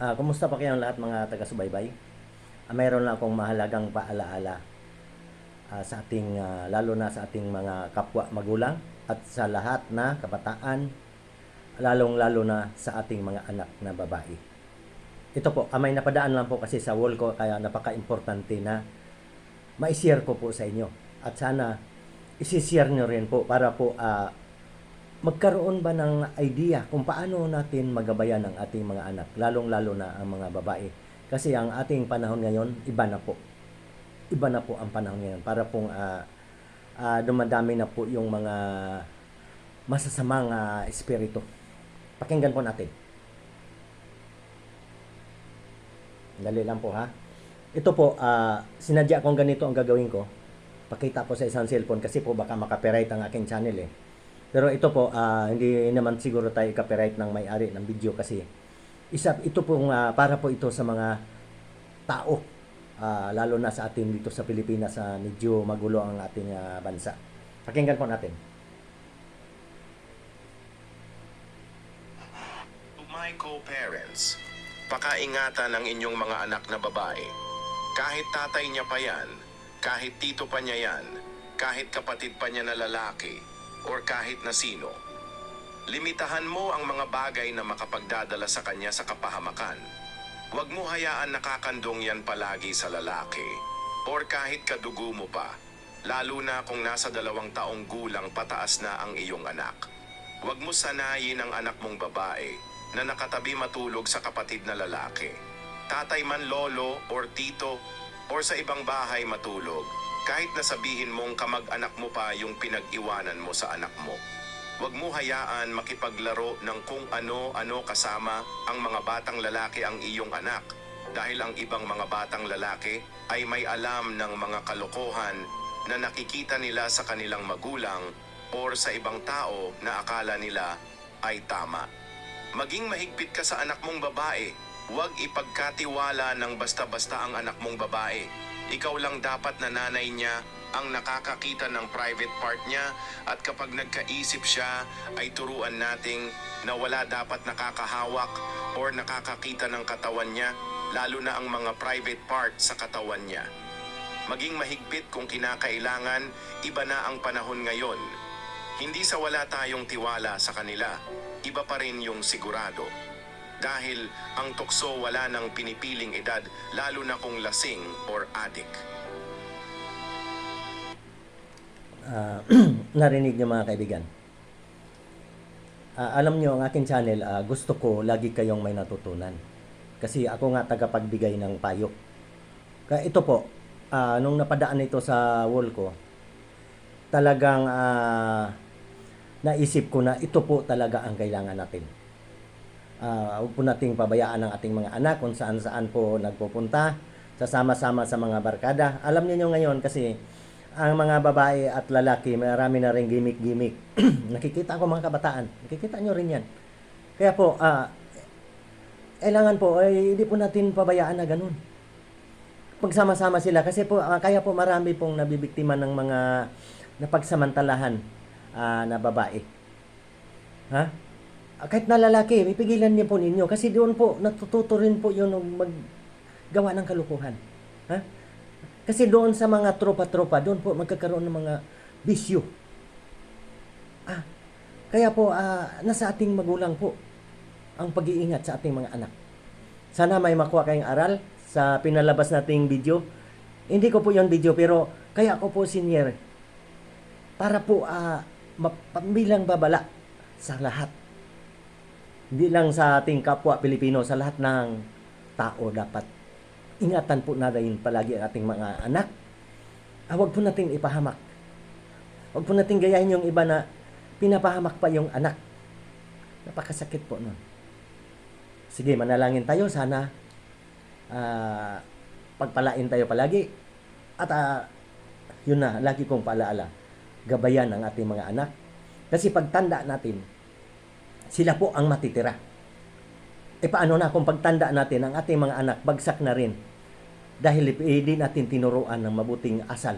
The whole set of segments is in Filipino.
Ah, kumusta pa kayong lahat mga taga-subaybay? Ah, mayroon lang akong mahalagang paalaala ah, sa ating ah, lalo na sa ating mga kapwa magulang at sa lahat na kabataan lalong-lalo na sa ating mga anak na babae. Ito po, ah, may napadaan lang po kasi sa wall ko kaya napaka-importante na ma-share ko po sa inyo. At sana isi-share nyo rin po para po ah, magkaroon ba ng idea kung paano natin magabayan ang ating mga anak, lalong-lalo na ang mga babae. Kasi ang ating panahon ngayon, iba na po. Iba na po ang panahon ngayon. Para pong ah, ah, dumadami na po yung mga masasamang ah, espiritu. Pakinggan po natin. Dali lang po ha. Ito po, ah, sinadya kong ganito ang gagawin ko. Pakita ko sa isang cellphone kasi po baka makapiright ang aking channel eh. Pero ito po, ah, hindi naman siguro tayo copyright ng may-ari ng video kasi isa ito pong ah, para po ito sa mga tao ah, lalo na sa atin dito sa Pilipinas sa medyo magulo ang ating ah, bansa. Pakinggan po natin. To my co-parents, pakaingatan ang inyong mga anak na babae. Kahit tatay niya pa yan, kahit tito pa niya yan, kahit kapatid pa niya na lalaki, or kahit na sino. Limitahan mo ang mga bagay na makapagdadala sa kanya sa kapahamakan. Huwag mo hayaan nakakandong yan palagi sa lalaki, or kahit kadugo mo pa, lalo na kung nasa dalawang taong gulang pataas na ang iyong anak. Huwag mo sanayin ang anak mong babae na nakatabi matulog sa kapatid na lalaki. Tatay man lolo or tito or sa ibang bahay matulog, kahit na sabihin mong kamag-anak mo pa yung pinag-iwanan mo sa anak mo. Huwag mo hayaan makipaglaro ng kung ano-ano kasama ang mga batang lalaki ang iyong anak dahil ang ibang mga batang lalaki ay may alam ng mga kalokohan na nakikita nila sa kanilang magulang or sa ibang tao na akala nila ay tama. Maging mahigpit ka sa anak mong babae. Huwag ipagkatiwala ng basta-basta ang anak mong babae. Ikaw lang dapat na nanay niya ang nakakakita ng private part niya at kapag nagkaisip siya ay turuan nating na wala dapat nakakahawak or nakakakita ng katawan niya lalo na ang mga private part sa katawan niya. Maging mahigpit kung kinakailangan, iba na ang panahon ngayon. Hindi sa wala tayong tiwala sa kanila, iba pa rin yung sigurado. Dahil ang tukso wala nang pinipiling edad lalo na kung lasing or adik. Ah, narinig niyo mga kaibigan. Ah, alam niyo ang aking channel, ah, gusto ko lagi kayong may natutunan. Kasi ako nga tagapagbigay ng payo. Kaya ito po, ah, nung napadaan ito sa wall ko, talagang ah, naisip ko na ito po talaga ang kailangan natin. Ah, huwag po nating pabayaan ang ating mga anak kung saan-saan po nagpupunta, sasama-sama sa mga barkada. Alam niyo ngayon kasi ang mga babae at lalaki, marami na rin gimmick-gimmick. Nakikita ko mga kabataan. Nakikita nyo rin yan. Kaya po, ah, kailangan po, ay hindi po natin pabayaan na ganun. Pagsama-sama sila. Kasi po, ah, kaya po marami pong nabibiktima ng mga napagsamantalahan ah, na babae. Ha? Ah, Kahit na lalaki, ipigilan niyo po ninyo. Kasi doon po, natututo rin po yun maggawa ng kalukuhan. Ha? Kasi doon sa mga tropa-tropa, doon po magkakaroon ng mga bisyo. Ah, kaya po, ah, nasa ating magulang po ang pag-iingat sa ating mga anak. Sana may makuha kayong aral sa pinalabas nating video. Hindi ko po yon video, pero kaya ako po senior para po ah, mapambilang babala sa lahat. Hindi lang sa ating kapwa Pilipino, sa lahat ng tao dapat ingatan po natin palagi ang ating mga anak. Ah, huwag po nating ipahamak. Huwag po nating gayahin yung iba na pinapahamak pa yung anak. Napakasakit po nun. Sige, manalangin tayo. Sana ah, pagpalain tayo palagi. At ah, yun na, lagi kong paalaala. Gabayan ang ating mga anak. Kasi pagtanda natin, sila po ang matitira. E paano na kung pagtanda natin ang ating mga anak bagsak na rin dahil hindi natin tinuruan ng mabuting asal.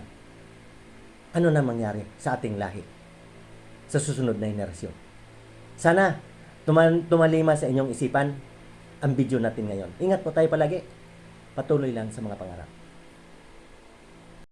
Ano na mangyari sa ating lahi sa susunod na henerasyon? Sana tuman, tumalima sa inyong isipan ang video natin ngayon. Ingat po tayo palagi. Patuloy lang sa mga pangarap.